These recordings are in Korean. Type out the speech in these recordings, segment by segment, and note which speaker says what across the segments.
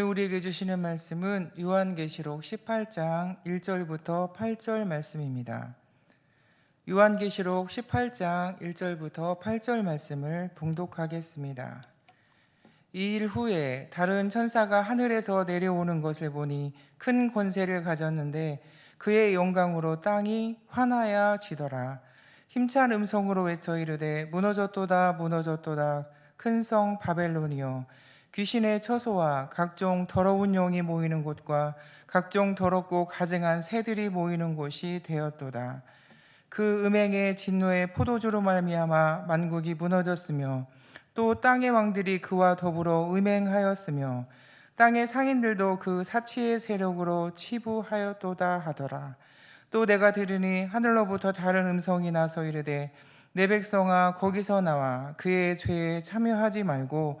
Speaker 1: 오늘 우리에게 주시는 말씀은 요한계시록 18장 1절부터 8절 말씀입니다. 요한계시록 18장 1절부터 8절 말씀을 봉독하겠습니다. 이 일 후에 다른 천사가 하늘에서 내려오는 것을 보니 큰 권세를 가졌는데 그의 영광으로 땅이 환하여 지더라. 힘찬 음성으로 외쳐 이르되 무너졌도다 무너졌도다 큰 성 바벨론이여 귀신의 처소와 각종 더러운 영이 모이는 곳과 각종 더럽고 가증한 새들이 모이는 곳이 되었도다. 그 음행의 진노의 포도주로 말미암아 만국이 무너졌으며 또 땅의 왕들이 그와 더불어 음행하였으며 땅의 상인들도 그 사치의 세력으로 치부하였도다 하더라. 또 내가 들으니 하늘로부터 다른 음성이 나서 이르되 내 백성아 거기서 나와 그의 죄에 참여하지 말고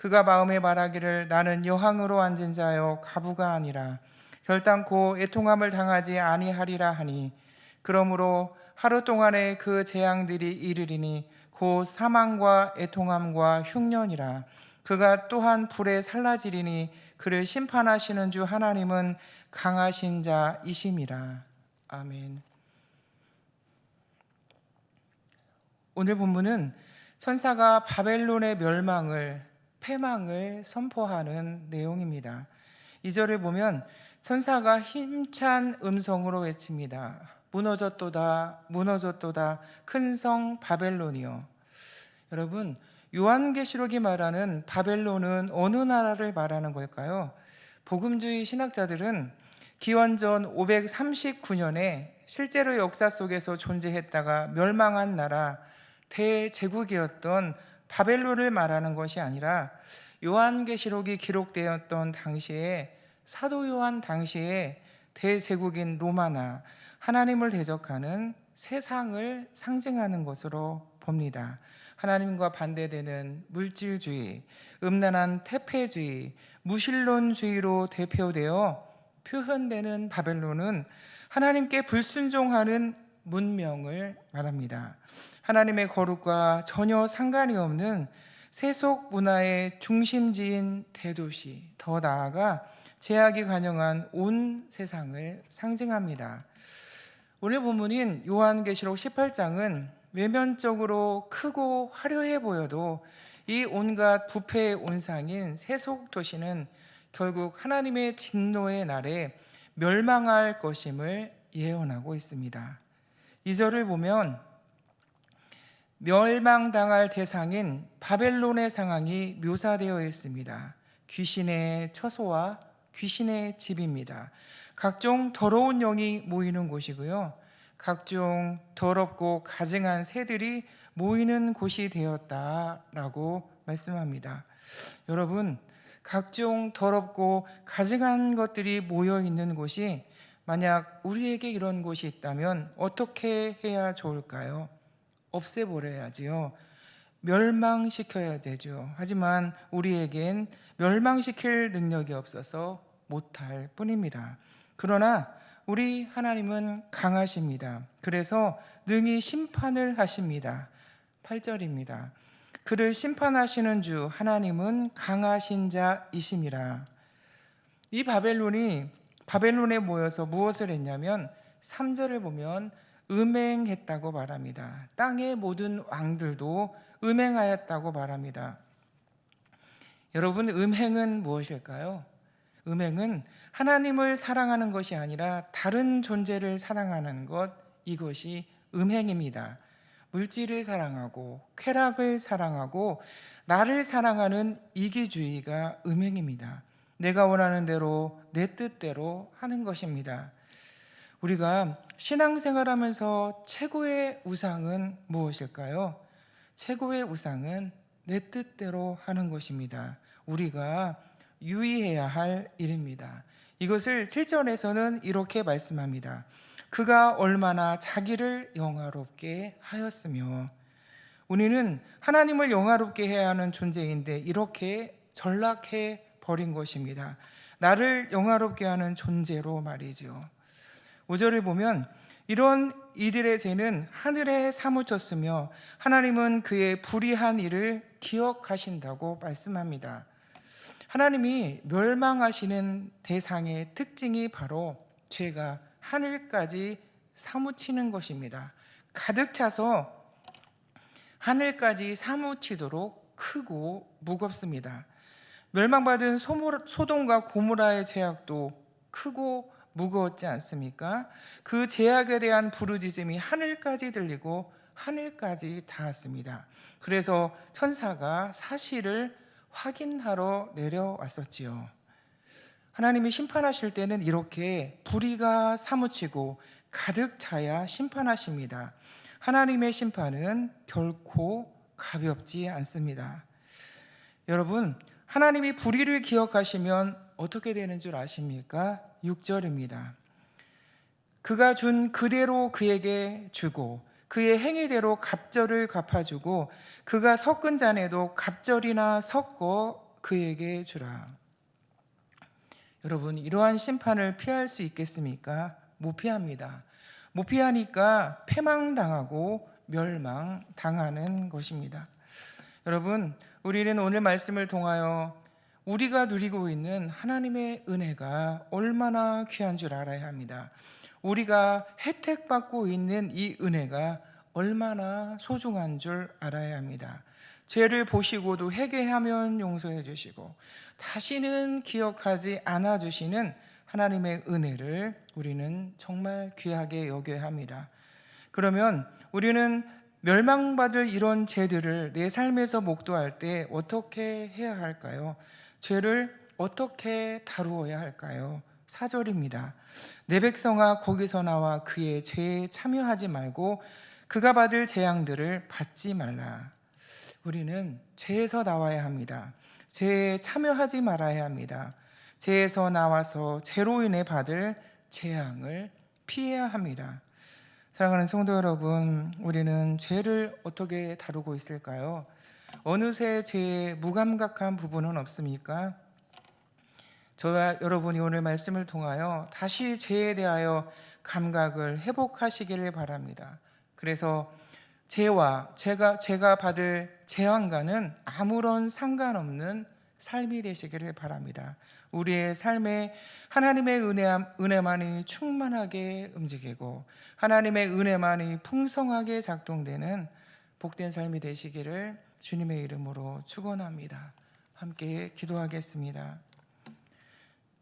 Speaker 1: 그가 마음에 말하기를 나는 여항으로 앉은 자여 가부가 아니라 결단코 애통함을 당하지 아니하리라 하니 그러므로 하루 동안에 그 재앙들이 이르리니 곧 사망과 애통함과 흉년이라 그가 또한 불에 살라지리니 그를 심판하시는 주 하나님은 강하신 자이심이라. 아멘. 오늘 본문은 천사가 바벨론의 멸망을 패망을 선포하는 내용입니다. 이절을 보면 천사가 힘찬 음성으로 외칩니다. 무너졌도다, 무너졌도다, 큰 성 바벨론이요. 여러분, 요한계시록이 말하는 바벨론은 어느 나라를 말하는 걸까요? 복음주의 신학자들은 기원전 539년에 실제로 역사 속에서 존재했다가 멸망한 나라 대제국이었던 바벨론을 말하는 것이 아니라 요한계시록이 기록되었던 당시에 사도 요한 당시에 대제국인 로마나 하나님을 대적하는 세상을 상징하는 것으로 봅니다. 하나님과 반대되는 물질주의, 음란한 태폐주의, 무신론주의로 대표되어 표현되는 바벨론은 하나님께 불순종하는 문명을 말합니다. 하나님의 거룩과 전혀 상관이 없는 세속 문화의 중심지인 대도시, 더 나아가 제약이 관영한 온 세상을 상징합니다. 오늘 본문인 요한계시록 18장은 외면적으로 크고 화려해 보여도 이 온갖 부패의 온상인 세속 도시는 결국 하나님의 진노의 날에 멸망할 것임을 예언하고 있습니다. 이 절을 보면 멸망당할 대상인 바벨론의 상황이 묘사되어 있습니다. 귀신의 처소와 귀신의 집입니다. 각종 더러운 영이 모이는 곳이고요. 각종 더럽고 가증한 새들이 모이는 곳이 되었다라고 말씀합니다. 여러분, 각종 더럽고 가증한 것들이 모여 있는 곳이 만약 우리에게 이런 곳이 있다면 어떻게 해야 좋을까요? 없애버려야지요. 멸망시켜야 되죠. 하지만 우리에겐 멸망시킬 능력이 없어서 못할 뿐입니다. 그러나 우리 하나님은 강하십니다. 그래서 능히 심판을 하십니다. 8절입니다. 그를 심판하시는 주 하나님은 강하신 자이심이라. 이 바벨론이 바벨론에 모여서 무엇을 했냐면 3절을 보면 음행했다고 말합니다. 땅의 모든 왕들도 음행하였다고 말합니다. 여러분, 음행은 무엇일까요? 음행은 하나님을 사랑하는 것이 아니라 다른 존재를 사랑하는 것, 이것이 음행입니다. 물질을 사랑하고 쾌락을 사랑하고 나를 사랑하는 이기주의가 음행입니다. 내가 원하는 대로 내 뜻대로 하는 것입니다. 우리가 신앙생활하면서 최고의 우상은 무엇일까요? 최고의 우상은 내 뜻대로 하는 것입니다. 우리가 유의해야 할 일입니다. 이것을 7절에서는 이렇게 말씀합니다. 그가 얼마나 자기를 영화롭게 하였으며 우리는 하나님을 영화롭게 해야 하는 존재인데 이렇게 전락해 버린 것입니다. 나를 영화롭게 하는 존재로 말이죠. 5절을 보면 이런 이들의 죄는 하늘에 사무쳤으며 하나님은 그의 불의한 일을 기억하신다고 말씀합니다. 하나님이 멸망하시는 대상의 특징이 바로 죄가 하늘까지 사무치는 것입니다. 가득 차서 하늘까지 사무치도록 크고 무겁습니다. 멸망받은 소돔과 고무라의 죄악도 크고 무거웠지 않습니까? 그 제약에 대한 부르짖음이 하늘까지 들리고 하늘까지 닿았습니다. 그래서 천사가 사실을 확인하러 내려왔었지요. 하나님이 심판하실 때는 이렇게 불의가 사무치고 가득 차야 심판하십니다. 하나님의 심판은 결코 가볍지 않습니다. 여러분, 하나님이 불의를 기억하시면 어떻게 되는 줄 아십니까? 6절입니다. 그가 준 그대로 그에게 주고 그의 행위대로 갑절을 갚아주고 그가 섞은 잔에도 갑절이나 섞어 그에게 주라. 여러분 이러한 심판을 피할 수 있겠습니까? 못 피합니다. 못 피하니까 패망당하고 멸망당하는 것입니다. 여러분 우리는 오늘 말씀을 통하여 우리가 누리고 있는 하나님의 은혜가 얼마나 귀한 줄 알아야 합니다. 우리가 혜택받고 있는 이 은혜가 얼마나 소중한 줄 알아야 합니다. 죄를 보시고도 회개하면 용서해 주시고 다시는 기억하지 않아 주시는 하나님의 은혜를 우리는 정말 귀하게 여겨야 합니다. 그러면 우리는 멸망받을 이런 죄들을 내 삶에서 목도할 때 어떻게 해야 할까요? 죄를 어떻게 다루어야 할까요? 4절입니다. 내 백성아 거기서 나와 그의 죄에 참여하지 말고 그가 받을 재앙들을 받지 말라. 우리는 죄에서 나와야 합니다. 죄에 참여하지 말아야 합니다. 죄에서 나와서 죄로 인해 받을 재앙을 피해야 합니다. 사랑하는 성도 여러분, 우리는 죄를 어떻게 다루고 있을까요? 어느새 죄에 무감각한 부분은 없습니까? 저와 여러분이 오늘 말씀을 통하여 다시 죄에 대하여 감각을 회복하시기를 바랍니다. 그래서 죄와 제가 제가 받을 재앙과는 아무런 상관없는 삶이 되시기를 바랍니다. 우리의 삶에 하나님의 은혜, 은혜만이 충만하게 움직이고 하나님의 은혜만이 풍성하게 작동되는 복된 삶이 되시기를 주님의 이름으로 축원합니다. 함께 기도하겠습니다.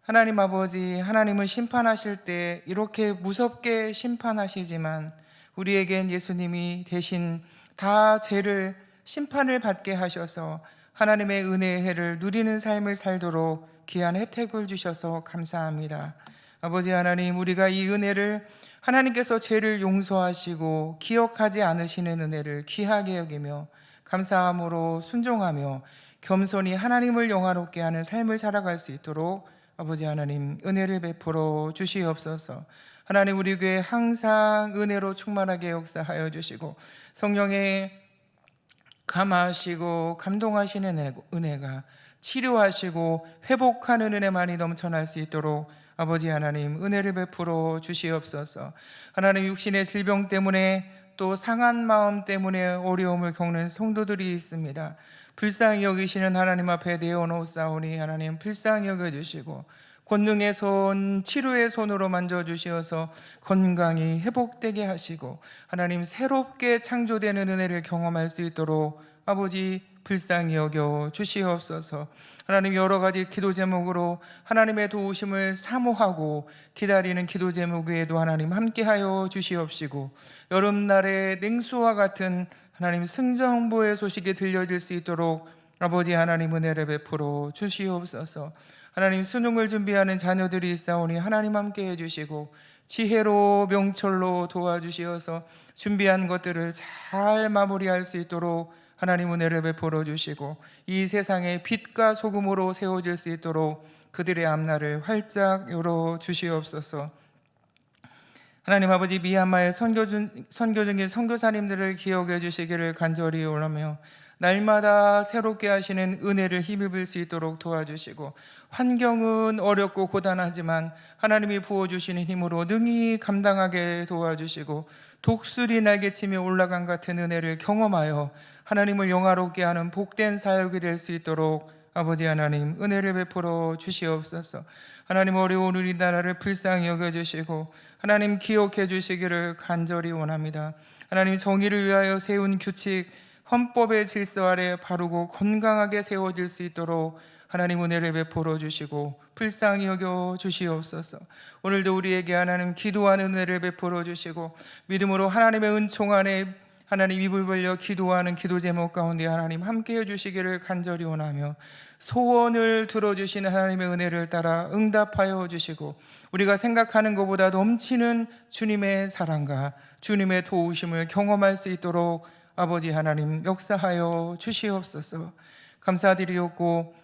Speaker 1: 하나님 아버지, 하나님은 심판하실 때 이렇게 무섭게 심판하시지만 우리에겐 예수님이 대신 다 죄를 심판을 받게 하셔서 하나님의 은혜의 해를 누리는 삶을 살도록 귀한 혜택을 주셔서 감사합니다. 아버지 하나님, 우리가 이 은혜를 하나님께서 죄를 용서하시고 기억하지 않으시는 은혜를 귀하게 여기며 감사함으로 순종하며 겸손히 하나님을 영화롭게 하는 삶을 살아갈 수 있도록 아버지 하나님 은혜를 베풀어 주시옵소서. 하나님 우리 교회 항상 은혜로 충만하게 역사하여 주시고 성령의 감하시고 감동하시는 은혜가 치료하시고 회복하는 은혜만이 넘쳐날 수 있도록 아버지 하나님 은혜를 베풀어 주시옵소서. 하나님 육신의 질병 때문에 또 상한 마음 때문에 어려움을 겪는 성도들이 있습니다. 불쌍히 여기시는 하나님 앞에 내어놓사오니 하나님 불쌍히 여겨주시고 권능의 손, 치료의 손으로 만져주시어서 건강이 회복되게 하시고 하나님 새롭게 창조되는 은혜를 경험할 수 있도록 아버지 불쌍히 여겨 주시옵소서. 하나님 여러 가지 기도 제목으로 하나님의 도우심을 사모하고 기다리는 기도 제목 외에도 하나님 함께하여 주시옵시고 여름날의 냉수와 같은 하나님 승정보의 소식이 들려질 수 있도록 아버지 하나님 은혜를 베풀어 주시옵소서. 하나님 수능을 준비하는 자녀들이 있사오니 하나님 함께 해주시고 지혜로 명철로 도와주시어서 준비한 것들을 잘 마무리할 수 있도록 하나님 은혜를 베풀어 주시고 이 세상에 빛과 소금으로 세워질 수 있도록 그들의 앞날을 활짝 열어 주시옵소서. 하나님 아버지 미얀마의 선교 중인 선교사님들을 기억해 주시기를 간절히 원하며 날마다 새롭게 하시는 은혜를 힘입을 수 있도록 도와주시고 환경은 어렵고 고단하지만 하나님이 부어주시는 힘으로 능히 감당하게 도와주시고 독수리 날개치며 올라간 같은 은혜를 경험하여 하나님을 영화롭게 하는 복된 사역이 될 수 있도록 아버지 하나님 은혜를 베풀어 주시옵소서. 하나님 어려운 우리나라를 불쌍히 여겨 주시고 하나님 기억해 주시기를 간절히 원합니다. 하나님 정의를 위하여 세운 규칙 헌법의 질서 아래 바르고 건강하게 세워질 수 있도록 하나님 은혜를 베풀어 주시고 불쌍히 여겨 주시옵소서. 오늘도 우리에게 하나님 기도하는 은혜를 베풀어 주시고 믿음으로 하나님의 은총 안에 하나님 입을 벌려 기도하는 기도 제목 가운데 하나님 함께 해 주시기를 간절히 원하며 소원을 들어주시는 하나님의 은혜를 따라 응답하여 주시고 우리가 생각하는 것보다 넘치는 주님의 사랑과 주님의 도우심을 경험할 수 있도록 아버지 하나님 역사하여 주시옵소서 감사드리옵고